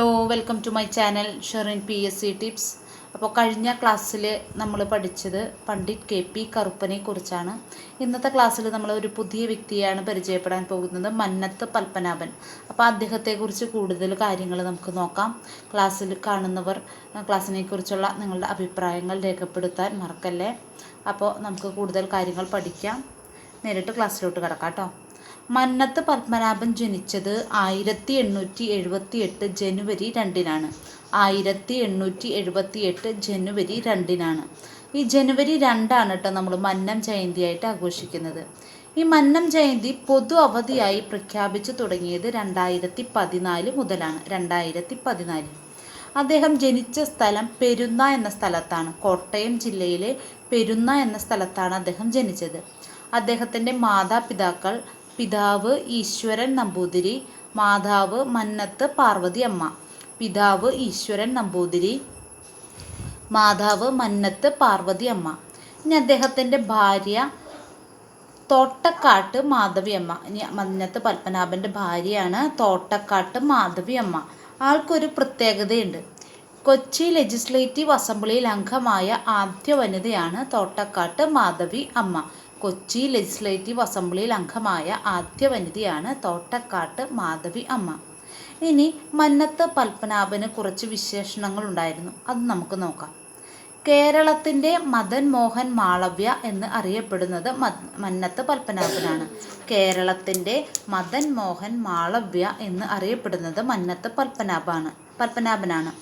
Hello welcome to my channel Sherin P S C tips അപ്പോൾ കഴിഞ്ഞ ക്ലാസ്സിൽ നമ്മൾ പഠിച്ചത് പണ്ഡിറ്റ് കെ പി കറുപ്പനെ കുറിച്ചാണ്. ഇന്നത്തെ ക്ലാസ്സിൽ നമ്മൾ ഒരു പുതിയ വ്യക്തിയാണ് പരിചയപ്പെടാൻ പോകുന്നത് മന്നത്ത് പത്മനാഭൻ. അപ്പോൾ അദ്ദേഹത്തെക്കുറിച്ച് കൂടുതൽ കാര്യങ്ങൾ നമുക്ക് നോക്കാം. ക്ലാസ്സിൽ കാണുന്നവർ ക്ലാസ്സിനെ കുറിച്ചുള്ള നിങ്ങളുടെ അഭിപ്രായങ്ങൾ രേഖപ്പെടുത്താൻ മറക്കല്ലേ? അപ്പോൾ നമുക്ക് കൂടുതൽ കാര്യങ്ങൾ പഠിക്കാം. നേരിട്ട് ക്ലാസ്സിലോട്ട് കിടക്കാം കേട്ടോ. മന്നത്ത് പത്മനാഭൻ ജനിച്ചത് ആയിരത്തി എണ്ണൂറ്റി എഴുപത്തി എട്ട് ജനുവരി രണ്ടിനാണ്. ആയിരത്തി എണ്ണൂറ്റി എഴുപത്തി എട്ട് ജനുവരി രണ്ടിനാണ്. ഈ ജനുവരി രണ്ടാണ് കേട്ടോ നമ്മൾ മന്നം ജയന്തിയായിട്ട് ആഘോഷിക്കുന്നത്. ഈ മന്നം ജയന്തി പൊതു അവധിയായി പ്രഖ്യാപിച്ചു തുടങ്ങിയത് രണ്ടായിരത്തി പതിനാല് മുതലാണ്. രണ്ടായിരത്തി പതിനാല് അദ്ദേഹം ജനിച്ച സ്ഥലം പെരുന്ന എന്ന സ്ഥലത്താണ്. കോട്ടയം ജില്ലയിലെ പെരുന്ന എന്ന സ്ഥലത്താണ് അദ്ദേഹം ജനിച്ചത്. അദ്ദേഹത്തിന്റെ മാതാപിതാക്കൾ പിതാവ് ഈശ്വരൻ നമ്പൂതിരി മാതാവ് മന്നത്ത് പാർവതി അമ്മ. പിതാവ് ഈശ്വരൻ നമ്പൂതിരി മാതാവ് മന്നത്ത് പാർവതി അമ്മ. ഇനി അദ്ദേഹത്തിന്റെ ഭാര്യ തോട്ടക്കാട്ട് മാധവി അമ്മ. ഇനി മന്നത്ത് പത്മനാഭന്റെ ഭാര്യയാണ് തോട്ടക്കാട്ട് മാധവി അമ്മ. ആൾക്കൊരു പ്രത്യേകതയുണ്ട്. കൊച്ചി ലെജിസ്ലേറ്റീവ് അസംബ്ലിയിൽ അംഗമായ ആദ്യ വനിതയാണ് തോട്ടക്കാട്ട് മാധവി അമ്മ. കൊച്ചി ലെജിസ്ലേറ്റീവ് അസംബ്ലിയിൽ അംഗമായ ആദ്യ വനിതയാണ് തോട്ടക്കാട്ട് മാധവി അമ്മ. ഇനി മന്നത്ത് പത്മനാഭന് കുറച്ച് വിശേഷണങ്ങൾ ഉണ്ടായിരുന്നു. അത് നമുക്ക് നോക്കാം. കേരളത്തിന്റെ മദൻ മോഹൻ മാളവ്യ എന്ന് അറിയപ്പെടുന്നത് മന്നത്ത് പത്മനാഭനാണ്. കേരളത്തിന്റെ മദൻ മോഹൻ മാളവ്യ എന്ന് അറിയപ്പെടുന്നത് മന്നത്ത് പത്മനാഭാണ് പത്മനാഭനാണ്.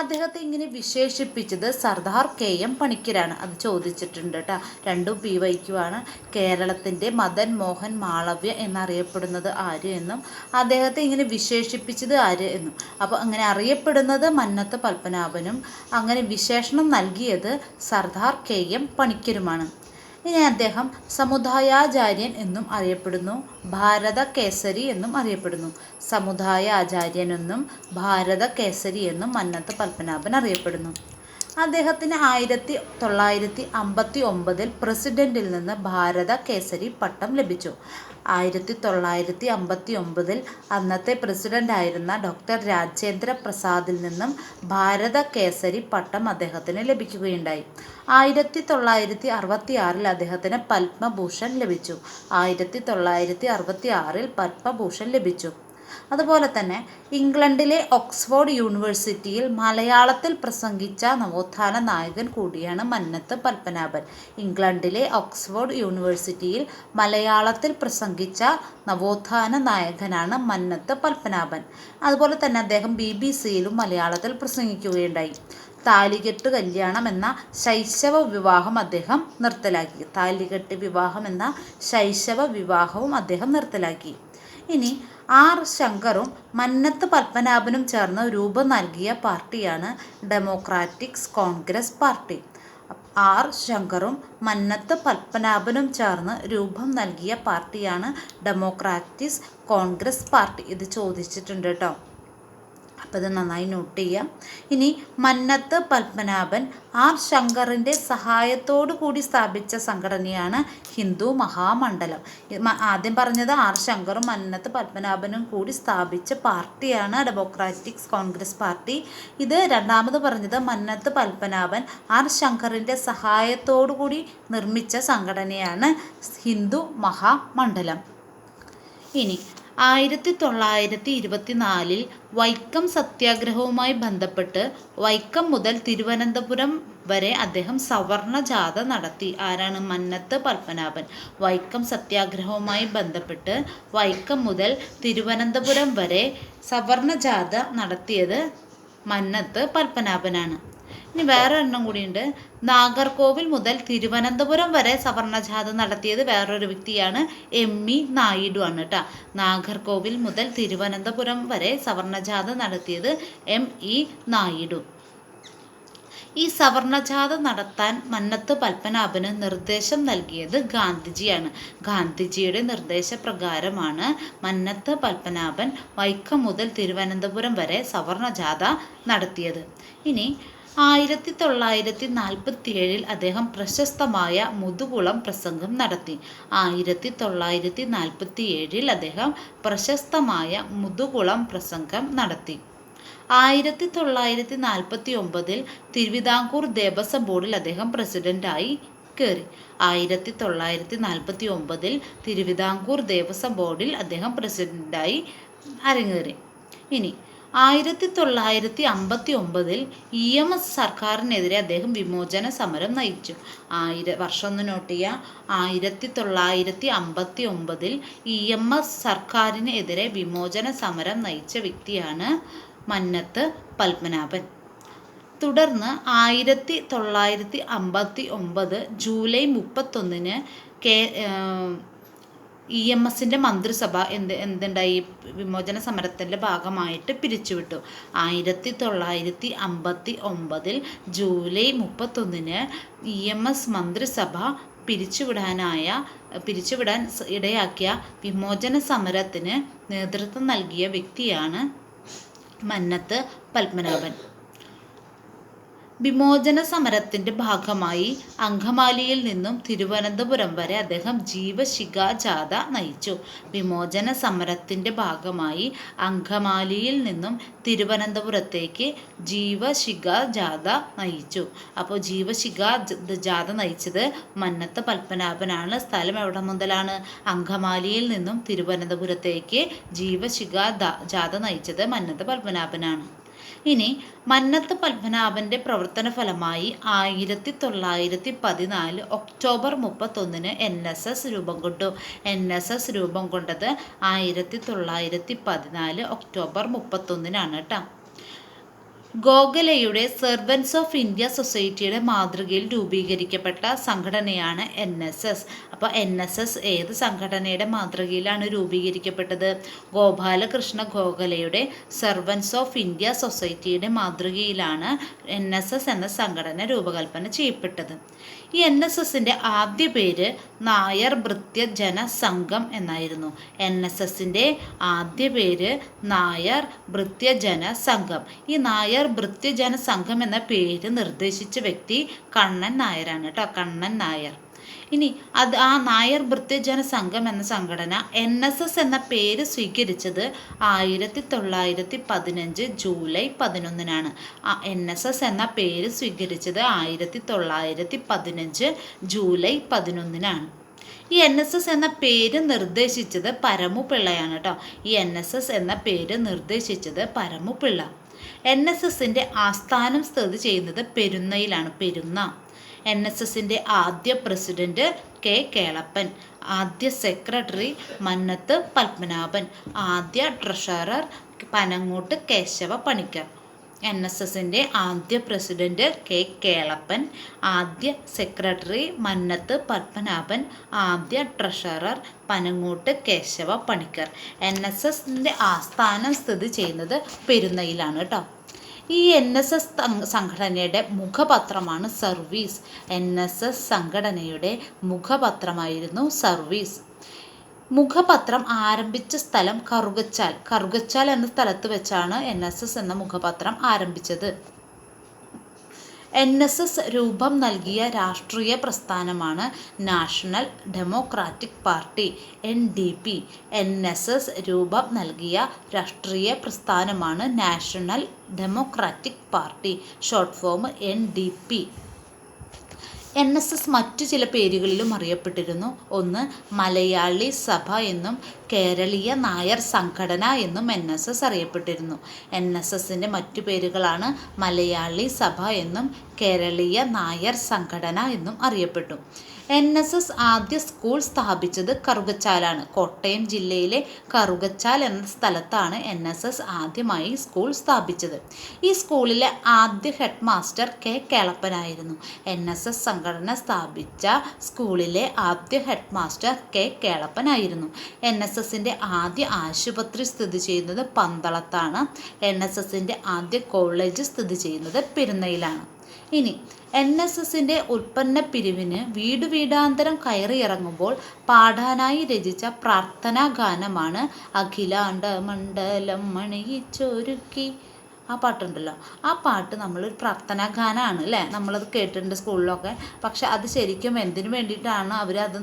അദ്ദേഹത്തെ ഇങ്ങനെ വിശേഷിപ്പിച്ചത് സർദാർ കെ എം പണിക്കരാണ്. അത് ചോദിച്ചിട്ടുണ്ട് കേട്ടോ രണ്ടും പി വൈക്കുവാണ് കേരളത്തിന്റെ മദൻ മോഹൻ മാളവ്യ എന്നറിയപ്പെടുന്നത് ആര് എന്നും. അദ്ദേഹത്തെ ഇങ്ങനെ വിശേഷിപ്പിച്ചത് ആര് എന്നും. അപ്പോൾ അങ്ങനെ അറിയപ്പെടുന്നത് മന്നത്ത് പത്മനാഭനും. അങ്ങനെ വിശേഷണം നൽകിയത് സർദാർ കെ എം പണിക്കരുമാണ്. ഇനി അദ്ദേഹം സമുദായാചാര്യൻ എന്നും അറിയപ്പെടുന്നു. ഭാരത കേസരി എന്നും അറിയപ്പെടുന്നു. സമുദായ ആചാര്യൻ എന്നും ഭാരത കേസരി എന്നും മന്നത്ത് പത്മനാഭൻ അറിയപ്പെടുന്നു. അദ്ദേഹത്തിന് ആയിരത്തി തൊള്ളായിരത്തി അമ്പത്തി ഒമ്പതിൽ പ്രസിഡന്റിൽ നിന്ന് ഭാരത കേസരി പട്ടം ലഭിച്ചു. ആയിരത്തി തൊള്ളായിരത്തി അമ്പത്തി ഒമ്പതിൽ അന്നത്തെ പ്രസിഡന്റായിരുന്ന ഡോക്ടർ രാജേന്ദ്ര പ്രസാദിൽ നിന്നും ഭാരത കേസരി പട്ടം അദ്ദേഹത്തിന് ലഭിക്കുകയുണ്ടായി. ആയിരത്തി തൊള്ളായിരത്തി അറുപത്തി ആറിൽ അദ്ദേഹത്തിന് പത്മഭൂഷൺ ലഭിച്ചു. ആയിരത്തി തൊള്ളായിരത്തി അറുപത്തി ആറിൽ പത്മഭൂഷൺ ലഭിച്ചു. അതുപോലെ തന്നെ ഇംഗ്ലണ്ടിലെ ഓക്സ്ഫോർഡ് യൂണിവേഴ്സിറ്റിയിൽ മലയാളത്തിൽ പ്രസംഗിച്ച നവോത്ഥാന നായകൻ കൂടിയാണ് മന്നത്ത് പത്മനാഭൻ. ഇംഗ്ലണ്ടിലെ ഓക്സ്ഫോർഡ് യൂണിവേഴ്സിറ്റിയിൽ മലയാളത്തിൽ പ്രസംഗിച്ച നവോത്ഥാന നായകനാണ് മന്നത്ത് പത്മനാഭൻ. അതുപോലെ തന്നെ അദ്ദേഹം ബി ബി സിയിലും മലയാളത്തിൽ പ്രസംഗിക്കുകയുണ്ടായി. താലികെട്ട് കല്യാണം എന്ന ശൈശവ വിവാഹം അദ്ദേഹം നിർത്തലാക്കി. താലികെട്ട് വിവാഹം എന്ന ശൈശവ വിവാഹവും അദ്ദേഹം നിർത്തലാക്കി. ഇനി ആർ ശങ്കറും മന്നത്ത് പത്മനാഭനും ചേർന്ന് രൂപം നൽകിയ പാർട്ടിയാണ് ഡെമോക്രാറ്റിക്സ് കോൺഗ്രസ് പാർട്ടി. ആർ ശങ്കറും മന്നത്ത് പത്മനാഭനും ചേർന്ന് രൂപം നൽകിയ പാർട്ടിയാണ് ഡെമോക്രാറ്റിക്സ് കോൺഗ്രസ് പാർട്ടി. ഇത് ചോദിച്ചിട്ടുണ്ട് കേട്ടോ. അപ്പോൾ ഇത് നന്നായി നോട്ട് ചെയ്യാം. ഇനി മന്നത്ത് പത്മനാഭൻ ആർ ശങ്കറിന്റെ സഹായത്തോടു കൂടി സ്ഥാപിച്ച സംഘടനയാണ് ഹിന്ദു മഹാമണ്ഡലം. ആദ്യം പറഞ്ഞത് ആർ ശങ്കറും മന്നത്ത് പത്മനാഭനും കൂടി സ്ഥാപിച്ച പാർട്ടിയാണ് ഡെമോക്രാറ്റിക്സ് കോൺഗ്രസ് പാർട്ടി. ഇത് രണ്ടാമത് പറഞ്ഞത് മന്നത്ത് പത്മനാഭൻ ആർ ശങ്കറിന്റെ സഹായത്തോടു കൂടി നിർമ്മിച്ച സംഘടനയാണ് ഹിന്ദു മഹാമണ്ഡലം. ഇനി ആയിരത്തി തൊള്ളായിരത്തി ഇരുപത്തിനാലിൽ വൈക്കം സത്യാഗ്രഹവുമായി ബന്ധപ്പെട്ട് വൈക്കം മുതൽ തിരുവനന്തപുരം വരെ അദ്ദേഹം സവർണ ജാഥ നടത്തി. ആരാണ് മന്നത്ത് പത്മനാഭൻ? വൈക്കം സത്യാഗ്രഹവുമായി ബന്ധപ്പെട്ട് വൈക്കം മുതൽ തിരുവനന്തപുരം വരെ സവർണ ജാഥ നടത്തിയത് മന്നത്ത് പത്മനാഭനാണ്. ഇനി വേറെ എണ്ണം കൂടിയുണ്ട്. നാഗർകോവിൽ മുതൽ തിരുവനന്തപുരം വരെ സവർണജാഥ നടത്തിയത് വേറൊരു വ്യക്തിയാണ് എം ഇ നായിഡു ആണ് കേട്ടോ. നാഗർകോവിൽ മുതൽ തിരുവനന്തപുരം വരെ സവർണജാഥ നടത്തിയത് എം ഇ നായിഡു. ഈ സവർണജാഥ നടത്താൻ മന്നത്ത് പത്മനാഭന് നിർദ്ദേശം നൽകിയത് ഗാന്ധിജിയാണ്. ഗാന്ധിജിയുടെ നിർദ്ദേശപ്രകാരമാണ് മന്നത്ത് പത്മനാഭൻ വൈക്കം മുതൽ തിരുവനന്തപുരം വരെ സവർണജാഥ നടത്തിയത്. ഇനി ആയിരത്തി തൊള്ളായിരത്തി നാൽപ്പത്തി ഏഴിൽ അദ്ദേഹം പ്രശസ്തമായ മുതുകുളം പ്രസംഗം നടത്തി. ആയിരത്തി തൊള്ളായിരത്തി നാൽപ്പത്തി ഏഴിൽ അദ്ദേഹം പ്രശസ്തമായ മുതുകുളം പ്രസംഗം നടത്തി. ആയിരത്തി തൊള്ളായിരത്തി നാൽപ്പത്തി ഒമ്പതിൽ തിരുവിതാംകൂർ ദേവസ്വം ബോർഡിൽ അദ്ദേഹം പ്രസിഡന്റായി കയറി ആയിരത്തി തൊള്ളായിരത്തി നാൽപ്പത്തി ഒമ്പതിൽ തിരുവിതാംകൂർ ദേവസ്വം ബോർഡിൽ അദ്ദേഹം പ്രസിഡന്റായി അരങ്ങേറി. ഇനി ആയിരത്തി തൊള്ളായിരത്തി അമ്പത്തി ഒമ്പതിൽ ഇ എം എസ് സർക്കാരിനെതിരെ അദ്ദേഹം വിമോചന സമരം നയിച്ചു. ആയിര വർഷം ഒന്ന് നോട്ട് ചെയ്യുക ആയിരത്തി തൊള്ളായിരത്തി അമ്പത്തി ഒമ്പതിൽ ഇ എം എസ് സർക്കാരിനെതിരെ വിമോചന സമരം നയിച്ച വ്യക്തിയാണ് മന്നത്ത് പത്മനാഭൻ. തുടർന്ന് ആയിരത്തി തൊള്ളായിരത്തി അമ്പത്തി ഒമ്പത് ജൂലൈ മുപ്പത്തൊന്നിന് കെ ഇ എം എസിന്റെ മന്ത്രിസഭ എന്ത് എന്തുണ്ടായി? വിമോചന സമരത്തിന്റെ ഭാഗമായിട്ട് പിരിച്ചുവിട്ടു. ആയിരത്തി തൊള്ളായിരത്തി അമ്പത്തി ഒമ്പതിൽ ജൂലൈ മുപ്പത്തൊന്നിന് ഇ എം എസ് മന്ത്രിസഭ പിരിച്ചുവിടാനായ പിരിച്ചുവിടാൻ ഇടയാക്കിയ വിമോചന സമരത്തിന് നേതൃത്വം നൽകിയ വ്യക്തിയാണ് മന്നത്ത് പത്മനാഭൻ. വിമോചന സമരത്തിന്റെ ഭാഗമായി അങ്കമാലിയിൽ നിന്നും തിരുവനന്തപുരം വരെ അദ്ദേഹം ജീവശിഖ ജാഥ നയിച്ചു. വിമോചന സമരത്തിന്റെ ഭാഗമായി അങ്കമാലിയിൽ നിന്നും തിരുവനന്തപുരത്തേക്ക് ജീവശിഖ ജാഥ നയിച്ചു. അപ്പോൾ ജീവശിഖ ജാഥ നയിച്ചത് മന്നത്ത് പത്മനാഭനാണ്. സ്ഥലം എവിടെ മുതലാണ്? അങ്കമാലിയിൽ നിന്നും തിരുവനന്തപുരത്തേക്ക് ജീവശിഖ ജാഥ നയിച്ചത് മന്നത്ത് പത്മനാഭനാണ്. ഇനി മന്നത്ത് പത്മനാഭന്റെ പ്രവർത്തന ഫലമായി ആയിരത്തി തൊള്ളായിരത്തി പതിനാല് ഒക്ടോബർ മുപ്പത്തൊന്നിന് എൻ എസ് എസ് രൂപം കൊണ്ടു. എൻ എസ് എസ് രൂപം കൊണ്ടത് ആയിരത്തി തൊള്ളായിരത്തി പതിനാല് ഒക്ടോബർ മുപ്പത്തൊന്നിനാണ് കേട്ടോ ഗോഖലെയുടെ സെർവൻസ് ഓഫ് ഇന്ത്യ സൊസൈറ്റിയുടെ മാതൃകയിൽ രൂപീകരിക്കപ്പെട്ട സംഘടനയാണ് എൻ എസ് എസ്. അപ്പോൾ എൻ എസ് എസ് ഏത് സംഘടനയുടെ മാതൃകയിലാണ് രൂപീകരിക്കപ്പെട്ടത്? ഗോപാലകൃഷ്ണ ഗോഖലയുടെ സെർവൻസ് ഓഫ് ഇന്ത്യ സൊസൈറ്റിയുടെ മാതൃകയിലാണ് എൻ എസ് എസ് എന്ന സംഘടന രൂപകൽപ്പന ചെയ്യപ്പെട്ടത്. ഈ എൻ എസ് എസിന്റെ ആദ്യ പേര് നായർ ഭൃത്യ ജനസംഘം എന്നായിരുന്നു. എൻ എസ് എസിന്റെ ആദ്യ പേര് നായർ ഭൃത്യ ജനസംഘം ഈ നായർ ഭൃത്യ ജനസംഘം എന്ന പേര് നിർദ്ദേശിച്ച വ്യക്തി കണ്ണൻ നായരാണ് കേട്ടോ കണ്ണൻ നായർ. ഇനി അത് ആ നായർ ഭൃത്യജന സംഘം എന്ന സംഘടന എൻ എസ് എസ് എന്ന പേര് സ്വീകരിച്ചത് ആയിരത്തി തൊള്ളായിരത്തി പതിനഞ്ച് ജൂലൈ പതിനൊന്നിനാണ്. ആ എൻ എസ് എസ് എന്ന പേര് സ്വീകരിച്ചത് ആയിരത്തി തൊള്ളായിരത്തി പതിനഞ്ച് ജൂലൈ പതിനൊന്നിനാണ്. ഈ എൻ എസ് എസ് എന്ന പേര് നിർദ്ദേശിച്ചത് പരമു പിള്ളയാണ് കേട്ടോ ഈ എൻ എസ് എസ് എന്ന പേര് നിർദ്ദേശിച്ചത് പരമു പിള്ള എൻ എസ് എസിന്റെ ആസ്ഥാനം സ്ഥിതി ചെയ്യുന്നത് പെരുന്നയിലാണ്. പെരുന്ന. എൻ എസ് എസിന്റെ ആദ്യ പ്രസിഡന്റ് കെ കേളപ്പൻ ആദ്യ സെക്രട്ടറി മന്നത്ത് പത്മനാഭൻ ആദ്യ treasurer Panangottu Kesava Panicker. N S എസിന്റെ ആദ്യ പ്രസിഡന്റ് കെ കേളപ്പൻ ആദ്യ സെക്രട്ടറി മന്നത്ത് പത്മനാഭൻ ആദ്യ treasurer Panangottu Kesava Panicker. N S എസിന്റെ ആസ്ഥാനം സ്ഥിതി ചെയ്യുന്നത് പെരുന്നയിലാണ് കേട്ടോ. ഈ എൻ എസ് എസ് സംഘടനയുടെ മുഖപത്രമാണ് സർവീസ്. എൻ എസ് എസ് സംഘടനയുടെ മുഖപത്രമായിരുന്നു സർവീസ്. മുഖപത്രം ആരംഭിച്ച സ്ഥലം കറുകച്ചാൽ. കറുകച്ചാൽ എന്ന സ്ഥലത്ത് വെച്ചാണ് എൻ എസ് എസ് എന്ന മുഖപത്രം ആരംഭിച്ചത്. എൻ എസ് എസ് രൂപം നൽകിയ രാഷ്ട്രീയ പ്രസ്ഥാനമാണ് National Democratic Party. N D P N S S രൂപം നൽകിയ രാഷ്ട്രീയ പ്രസ്ഥാനമാണ് National Democratic Party. Short form N D P. N S S മറ്റു ചില പേരുകളിലും അറിയപ്പെട്ടിരുന്നു. ഒന്ന് മലയാളി സഭ എന്നും കേരളീയ നായർ സംഘടന എന്നും എൻ എസ് എസ് അറിയപ്പെട്ടിരുന്നു. എൻ എസ് എസിന്റെ മറ്റു പേരുകളാണ് മലയാളി സഭ എന്നും കേരളീയ നായർ സംഘടന എന്നും അറിയപ്പെട്ടു. എൻ എസ് എസ് ആദ്യ സ്കൂൾ സ്ഥാപിച്ചത് കറുകച്ചാലാണ്. കോട്ടയം ജില്ലയിലെ കറുകച്ചാൽ എന്ന സ്ഥലത്താണ് എൻ എസ് എസ് ആദ്യമായി സ്കൂൾ സ്ഥാപിച്ചത്. ഈ സ്കൂളിലെ ആദ്യ ഹെഡ് മാസ്റ്റർ കെ കേളപ്പനായിരുന്നു. എൻ എസ് എസ് സംഘടന സ്ഥാപിച്ച സ്കൂളിലെ ആദ്യ ഹെഡ് മാസ്റ്റർ കെ കേളപ്പനായിരുന്നു. എൻ എസ് എസിന്റെ ആദ്യ ആശുപത്രി സ്ഥിതി ചെയ്യുന്നത് പന്തളത്താണ്. എൻ എസ് എസിന്റെ ആദ്യ കോളേജ് സ്ഥിതി ചെയ്യുന്നത് പെരുന്നയിലാണ്. ഇനി എൻ എസ് എസിന്റെ ഉൽപ്പന്ന പിരിവിന് വീട് വീടാന്തരം കയറിയിറങ്ങുമ്പോൾ പാടാനായി രചിച്ച പ്രാർത്ഥനാ ഗാനമാണ് അഖിലാണ്ട മണ്ഡലം മണിയിച്ചൊരുക്കി. ആ പാട്ടുണ്ടല്ലോ. ആ പാട്ട് നമ്മളൊരു പ്രാർത്ഥനാ ഗാനമാണ് അല്ലേ? നമ്മളത് കേട്ടിട്ടുണ്ട് സ്കൂളിലൊക്കെ. പക്ഷെ അത് ശരിക്കും എന്തിനു വേണ്ടിയിട്ടാണ് അവരത്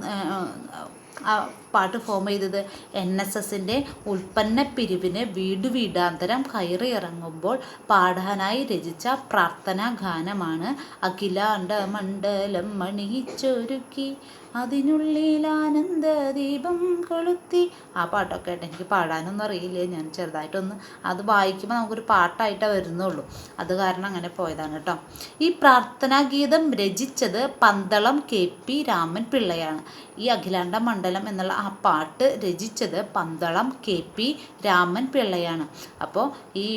പാട്ട് ഫോം ചെയ്തത്. എൻ എസ് എസിന്റെ ഉൽപ്പന്ന പിരിവിന് വീട് വീടാന്തരം കയറി ഇറങ്ങുമ്പോൾ പാടാനായി രചിച്ച പ്രാർത്ഥനാ ഗാനമാണ് അഖിലാണ്ട മണ്ഡലം മണിച്ചൊരുക്കി. അതിനുള്ളിൽ ആനന്ദ ദീപം കൊളുത്തി. ആ പാട്ടൊക്കെ ആയിട്ട് എനിക്ക് പാടാനൊന്നും അറിയില്ല. ഞാൻ ചെറുതായിട്ടൊന്ന് അത് വായിക്കുമ്പോൾ നമുക്കൊരു പാട്ടായിട്ടേ വരുന്നുള്ളൂ. അത് കാരണം അങ്ങനെ പോയതാണ് കേട്ടോ. ഈ പ്രാർത്ഥനാ ഗീതം രചിച്ചത് പന്തളം കെ പി രാമൻ പിള്ളയാണ്. ഈ അഖിലാണ്ട മണ്ഡലം എന്നുള്ള ആ പാട്ട് രചിച്ചത് പന്തളം കെ പി രാമൻ പിള്ളയാണ്. അപ്പോൾ ഈ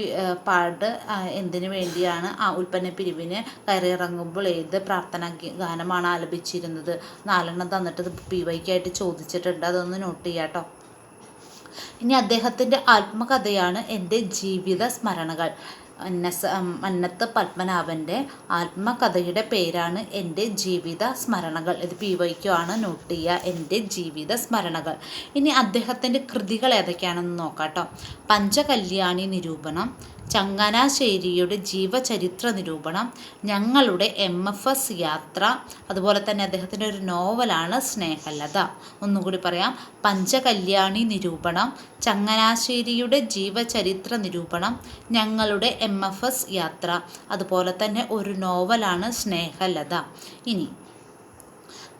പാട്ട് എന്തിനു വേണ്ടിയാണ് ആ ഉൽപ്പന്ന പിരിവിന് കയറിയിറങ്ങുമ്പോൾ ഏത് പ്രാർത്ഥന ഗാനമാണ് ആലപിച്ചിരുന്നത്? നാലെണ്ണം തന്നിട്ട് പി വൈക്കായിട്ട് ചോദിച്ചിട്ടുണ്ട്. അതൊന്ന് നോട്ട് ചെയ്യാം കേട്ടോ. ഇനി അദ്ദേഹത്തിന്റെ ആത്മകഥയാണ് എന്റെ ജീവിത സ്മരണകൾ. അന്നസ മന്നത്ത് പത്മനാഭന്റെ ആത്മകഥയുടെ പേരാണ് എന്റെ ജീവിത സ്മരണകൾ ഇത് പി വൈക്കു ആണ് നോട്ട് ചെയ്യുക. എന്റെ ജീവിത സ്മരണകൾ ഇനി അദ്ദേഹത്തിന്റെ കൃതികൾ ഏതൊക്കെയാണെന്ന് നോക്കാം കേട്ടോ പഞ്ചകല്യാണി നിരൂപണം ചങ്ങനാശ്ശേരിയുടെ ജീവചരിത്ര നിരൂപണം ഞങ്ങളുടെ എം എഫ് എസ് യാത്ര അതുപോലെ തന്നെ അദ്ദേഹത്തിന്റെ ഒരു നോവലാണ് സ്നേഹലത. ഒന്നുകൂടി പറയാം പഞ്ചകല്യാണി നിരൂപണം ചങ്ങനാശ്ശേരിയുടെ ജീവചരിത്ര നിരൂപണം ഞങ്ങളുടെ എം എഫ് എസ് യാത്ര അതുപോലെ തന്നെ ഒരു നോവലാണ് സ്നേഹലത. ഇനി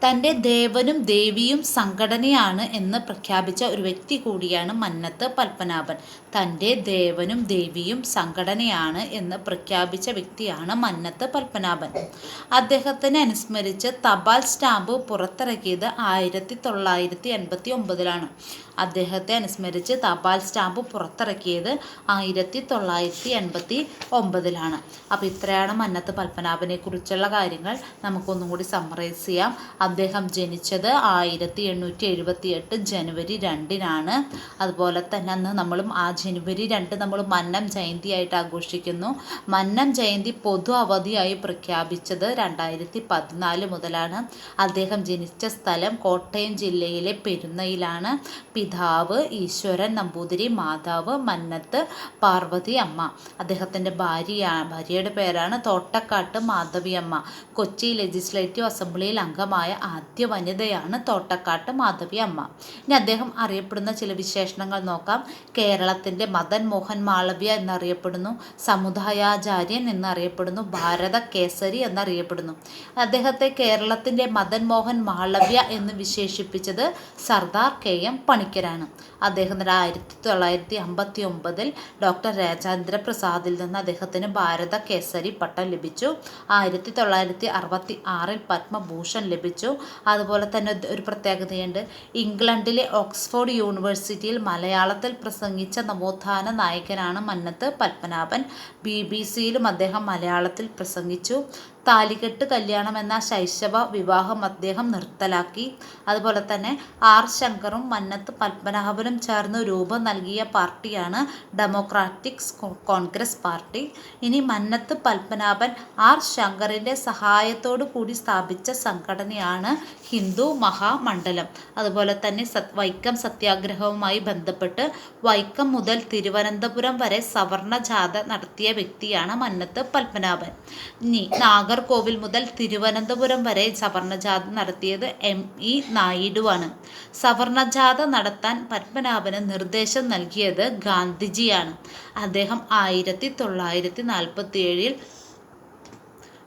തന്റെ ദേവനും ദേവിയും സംഘടനയാണ് എന്ന് പ്രഖ്യാപിച്ച ഒരു വ്യക്തി കൂടിയാണ് മന്നത്ത് പത്മനാഭൻ. തന്റെ ദേവനും ദേവിയും സംഘടനയാണ് എന്ന് പ്രഖ്യാപിച്ച വ്യക്തിയാണ് മന്നത്ത് പത്മനാഭൻ. അദ്ദേഹത്തിനെ അനുസ്മരിച്ച് തപാൽ സ്റ്റാമ്പ് പുറത്തിറക്കിയത് ആയിരത്തി തൊള്ളായിരത്തി എൺപത്തി ഒമ്പതിലാണ്. അദ്ദേഹത്തെ അനുസ്മരിച്ച് തപാൽ സ്റ്റാമ്പ് പുറത്തിറക്കിയത് ആയിരത്തി തൊള്ളായിരത്തി എൺപത്തി ഒമ്പതിലാണ് അപ്പോൾ ഇത്രയാണ് മന്നത്ത് പത്മനാഭനെ കുറിച്ചുള്ള കാര്യങ്ങൾ. നമുക്കൊന്നും കൂടി സമ്മറൈസ് ചെയ്യാം. അദ്ദേഹം ജനിച്ചത് ആയിരത്തി എണ്ണൂറ്റി എഴുപത്തി എട്ട് ജനുവരി രണ്ടിനാണ്. അതുപോലെ തന്നെ അന്ന് നമ്മളും ആ ജനുവരി രണ്ട് നമ്മൾ മന്നം ജയന്തി ആയിട്ട് ആഘോഷിക്കുന്നു. മന്നം ജയന്തി പൊതു അവധിയായി പ്രഖ്യാപിച്ചത് രണ്ടായിരത്തി പതിനാല് മുതലാണ്. അദ്ദേഹം ജനിച്ച സ്ഥലം കോട്ടയം ജില്ലയിലെ പെരുന്നയിലാണ്. പിതാവ് ഈശ്വരൻ നമ്പൂതിരി മാതാവ് മന്നത്ത് പാർവതി അമ്മ. അദ്ദേഹത്തിന്റെ ഭാര്യ ഭാര്യയുടെ പേരാണ് തോട്ടക്കാട്ട് മാധവി അമ്മ കൊച്ചി ലെജിസ്ലേറ്റീവ് അസംബ്ലിയിൽ അംഗമായ ആദ്യ വനിതയാണ് തോട്ടക്കാട്ട് മാധവി അമ്മ ഇനി അദ്ദേഹം അറിയപ്പെടുന്ന ചില വിശേഷണങ്ങൾ നോക്കാം. കേരളത്തിന്റെ മദൻ മോഹൻ മാളവ്യ എന്നറിയപ്പെടുന്നു. സമുദായാചാര്യൻ എന്നറിയപ്പെടുന്നു. ഭാരത കേസരി എന്നറിയപ്പെടുന്നു. അദ്ദേഹത്തെ കേരളത്തിന്റെ മദൻ മോഹൻ മാളവ്യ എന്ന് വിശേഷിപ്പിച്ചത് സർദാർ കെ എം പണിക്കരാണ് അദ്ദേഹത്തിന് ആയിരത്തി തൊള്ളായിരത്തി അമ്പത്തി ഒമ്പതിൽ ഡോക്ടർ രാജേന്ദ്ര പ്രസാദിൽ നിന്ന് അദ്ദേഹത്തിന് ഭാരത കേസരി പട്ടം ലഭിച്ചു. ആയിരത്തി തൊള്ളായിരത്തി അറുപത്തി ആറിൽ പത്മഭൂഷൺ ലഭിച്ചു. അതുപോലെ തന്നെ ഒരു പ്രത്യേകതയുണ്ട്. ഇംഗ്ലണ്ടിലെ ഓക്സ്ഫോർഡ് യൂണിവേഴ്സിറ്റിയിൽ മലയാളത്തിൽ പ്രസംഗിച്ച നവോത്ഥാന നായകനാണ് മന്നത്ത് പത്മനാഭൻ. ബി ബി സിയിലും അദ്ദേഹം മലയാളത്തിൽ പ്രസംഗിച്ചു. താലികെട്ട് കല്യാണം എന്ന ശൈശവ വിവാഹം അദ്ദേഹം നിർത്തലാക്കി. അതുപോലെ തന്നെ ആർ ശങ്കറും മന്നത്ത് പത്മനാഭനും ചേർന്ന് രൂപം നൽകിയ പാർട്ടിയാണ് ഡെമോക്രാറ്റിക് കോൺഗ്രസ് പാർട്ടി. ഇനി മന്നത്ത് പത്മനാഭൻ ആർ ശങ്കറിന്റെ സഹായത്തോടു കൂടി സ്ഥാപിച്ച സംഘടനയാണ് ഹിന്ദു മഹാമണ്ഡലം. അതുപോലെ തന്നെ വൈക്കം സത്യാഗ്രഹവുമായി ബന്ധപ്പെട്ട് വൈക്കം മുതൽ തിരുവനന്തപുരം വരെ സവർണ ജാഥ നടത്തിയ വ്യക്തിയാണ് മന്നത്ത് പത്മനാഭൻ. ഇനി നാഗർകോവിൽ മുതൽ തിരുവനന്തപുരം വരെ സവർണ ജാഥ നടത്തിയത് എം ഇ നായിഡുവാണ്. സവർണജാഥ നടത്താൻ പത്മനാഭന് നിർദ്ദേശം നൽകിയത് ഗാന്ധിജിയാണ്. അദ്ദേഹം ആയിരത്തി തൊള്ളായിരത്തി നാൽപ്പത്തി ഏഴിൽ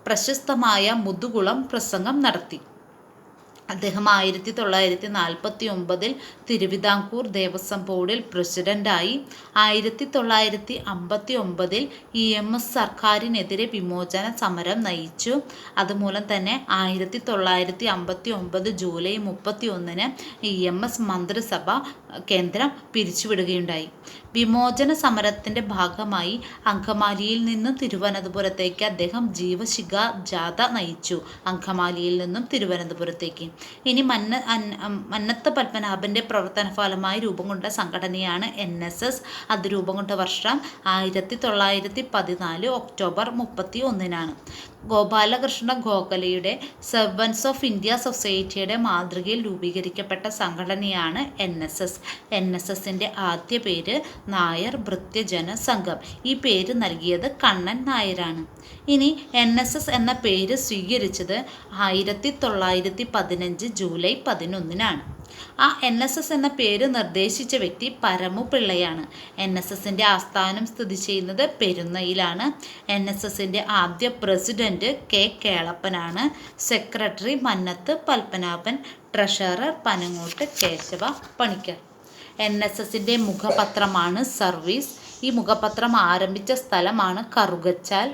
പ്രശസ്തമായ മുതുകുളം പ്രസംഗം നടത്തി. അദ്ദേഹം ആയിരത്തി തൊള്ളായിരത്തി നാൽപ്പത്തി ഒമ്പതിൽ തിരുവിതാംകൂർ ദേവസ്വം ബോർഡിൽ പ്രസിഡന്റായി ആയിരത്തി തൊള്ളായിരത്തി അമ്പത്തി ഒമ്പതിൽ ഇ എം എസ് സർക്കാരിനെതിരെ വിമോചന സമരം നയിച്ചു. അതുമൂലം തന്നെ ആയിരത്തി തൊള്ളായിരത്തി അമ്പത്തി ഒമ്പത് ജൂലൈ മുപ്പത്തി ഒന്നിന് ഇ എം എസ് മന്ത്രിസഭ കേന്ദ്രം പിരിച്ചുവിടുകയുണ്ടായി. വിമോചന സമരത്തിന്റെ ഭാഗമായി അങ്കമാലിയിൽ നിന്നും തിരുവനന്തപുരത്തേക്ക് അദ്ദേഹം ജീവശിഖ ജാഥ നയിച്ചു. അങ്കമാലിയിൽ നിന്നും തിരുവനന്തപുരത്തേക്ക്. ഇനി മന്ന മന്നത്ത പത്മനാഭന്റെ പ്രവർത്തന ഫലമായി രൂപം കൊണ്ട സംഘടനയാണ് എൻ എസ് എസ്. അത് രൂപം കൊണ്ട വർഷം ആയിരത്തി തൊള്ളായിരത്തി പതിനാല് ഒക്ടോബർ മുപ്പത്തി ഒന്നിനാണ് ഗോപാലകൃഷ്ണ ഗോഖലെയുടെ സെർവൻസ് ഓഫ് ഇന്ത്യ സൊസൈറ്റിയുടെ മാതൃകയിൽ രൂപീകരിക്കപ്പെട്ട സംഘടനയാണ് N S S N S എസിന്റെ ആദ്യ പേര് നായർ ഭൃത്യജന സംഘം. ഈ പേര് നൽകിയത് കണ്ണൻ നായരാണ്. ഇനി എൻ എസ് എസ് എന്ന പേര് സ്വീകരിച്ചത് ആയിരത്തി തൊള്ളായിരത്തി പതിനഞ്ച് ജൂലൈ പതിനൊന്നിനാണ്. ആ എൻ എസ് എസ് എന്ന പേര് നിർദ്ദേശിച്ച വ്യക്തി പരമു പിള്ളയാണ്. എൻ എസ് എസിന്റെ ആസ്ഥാനം സ്ഥിതി ചെയ്യുന്നത് പെരുന്നയിലാണ്. എൻ എസ് എസിന്റെ ആദ്യ president K കേളപ്പനാണ്. Secretary Mannath Padmanabhan treasurer Panangottu Kesava Panicker. N S എസിന്റെ മുഖപത്രമാണ് സർവീസ്. ഈ മുഖപത്രം ആരംഭിച്ച സ്ഥലമാണ് കറുകച്ചാൽ.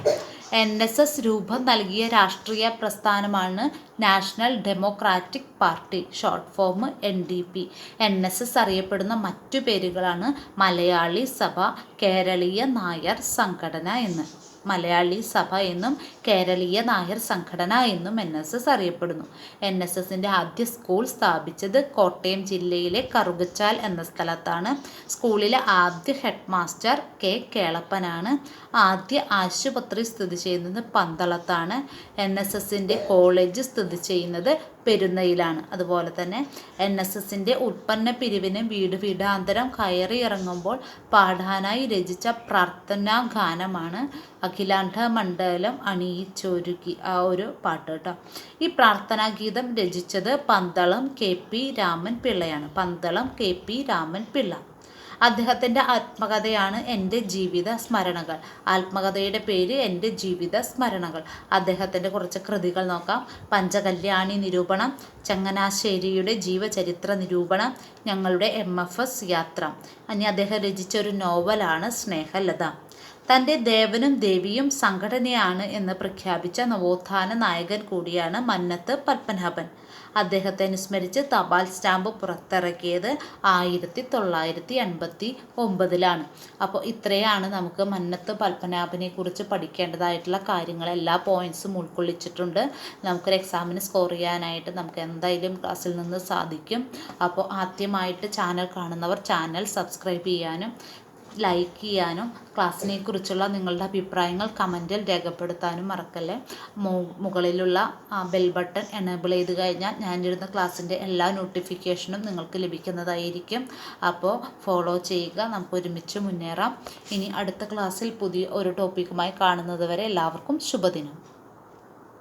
എൻ എസ് എസ് രൂപം നൽകിയ രാഷ്ട്രീയ പ്രസ്ഥാനമാണ് National Democratic Party short form N D P N S S അറിയപ്പെടുന്ന മറ്റു പേരുകളാണ് മലയാളി സഭ കേരളീയ നായർ സംഘടന എന്ന്. മലയാളി സഭ എന്നും കേരളീയ നായർ സംഘടന എന്നും എൻ എസ് എസ് അറിയപ്പെടുന്നു. എൻ എസ് എസിന്റെ ആദ്യ സ്കൂൾ സ്ഥാപിച്ചത് കോട്ടയം ജില്ലയിലെ കറുകച്ചാൽ എന്ന സ്ഥലത്താണ്. സ്കൂളിലെ ആദ്യ ഹെഡ് മാസ്റ്റർ കെ കേളപ്പനാണ്. ആദ്യ ആശുപത്രി സ്ഥിതി ചെയ്യുന്നത് പന്തളത്താണ്. എൻ എസ് എസിന്റെ കോളേജ് സ്ഥിതി ചെയ്യുന്നത് പെരുന്നയിലാണ്. അതുപോലെ തന്നെ എൻ എസ് എസിന്റെ ഉൽപ്പന്ന പിരിവിന് വീട് വീടാന്തരം കയറി ഇറങ്ങുമ്പോൾ പാടാനായി രചിച്ച പ്രാർത്ഥനാ ഗാനമാണ് അഖിലാണ്ഡ മണ്ഡലം അണിയിച്ചൊരുക്കി. ആ ഒരു പാട്ട് കേട്ടോ. ഈ പ്രാർത്ഥനാ ഗീതം രചിച്ചത് പന്തളം കെ പി രാമൻ പിള്ളയാണ് പന്തളം കെ പി രാമൻ പിള്ള അദ്ദേഹത്തിന്റെ ആത്മകഥയാണ് എന്റെ ജീവിത സ്മരണകൾ. ആത്മകഥയുടെ പേര് എന്റെ ജീവിത സ്മരണകൾ. അദ്ദേഹത്തിന്റെ കുറച്ച് കൃതികൾ നോക്കാം. പഞ്ചകല്യാണി നിരൂപണം ചങ്ങനാശ്ശേരിയുടെ ജീവചരിത്ര നിരൂപണം ഞങ്ങളുടെ എം എഫ് എസ് യാത്ര. അനി അദ്ദേഹം രചിച്ച ഒരു നോവലാണ് സ്നേഹലത. തന്റെ ദേവനും ദേവിയും സംഘടനയാണ് എന്ന് പ്രഖ്യാപിച്ച നവോത്ഥാന നായകൻ കൂടിയാണ് മന്നത്ത് പത്മനാഭൻ. അദ്ദേഹത്തെ അനുസ്മരിച്ച് തപാൽ സ്റ്റാമ്പ് പുറത്തിറക്കിയത് ആയിരത്തി തൊള്ളായിരത്തി എൺപത്തി ഒമ്പതിലാണ് അപ്പോൾ ഇത്രയാണ് നമുക്ക് മന്നത്ത് പത്മനാഭനെ കുറിച്ച് പഠിക്കേണ്ടതായിട്ടുള്ള കാര്യങ്ങൾ. എല്ലാ പോയിന്റ്സും ഉൾക്കൊള്ളിച്ചിട്ടുണ്ട്. നമുക്കൊരു എക്സാമിന് സ്കോർ ചെയ്യാനായിട്ട് നമുക്ക് എന്തായാലും ക്ലാസ്സിൽ നിന്ന് സാധിക്കും. അപ്പോൾ ആദ്യമായിട്ട് ചാനൽ കാണുന്നവർ ചാനൽ സബ്സ്ക്രൈബ് ചെയ്യാനും ലൈക്ക് ചെയ്യാനും ക്ലാസ്സിനെ കുറിച്ചുള്ള നിങ്ങളുടെ അഭിപ്രായങ്ങൾ കമന്റിൽ രേഖപ്പെടുത്താനും മറക്കല്ലേ? മുകളിലുള്ള ബെൽ ബട്ടൺ എനേബിൾ ചെയ്ത് കഴിഞ്ഞാൽ ഞാനിരുന്ന ക്ലാസ്സിന്റെ എല്ലാ നോട്ടിഫിക്കേഷനും നിങ്ങൾക്ക് ലഭിക്കുന്നതായിരിക്കും. അപ്പോൾ ഫോളോ ചെയ്യുക നമുക്ക് ഒരുമിച്ച് മുന്നേറാം. ഇനി അടുത്ത ക്ലാസ്സിൽ പുതിയ ഒരു ടോപ്പിക്കുമായി കാണുന്നത് വരെ എല്ലാവർക്കും ശുഭദിനം.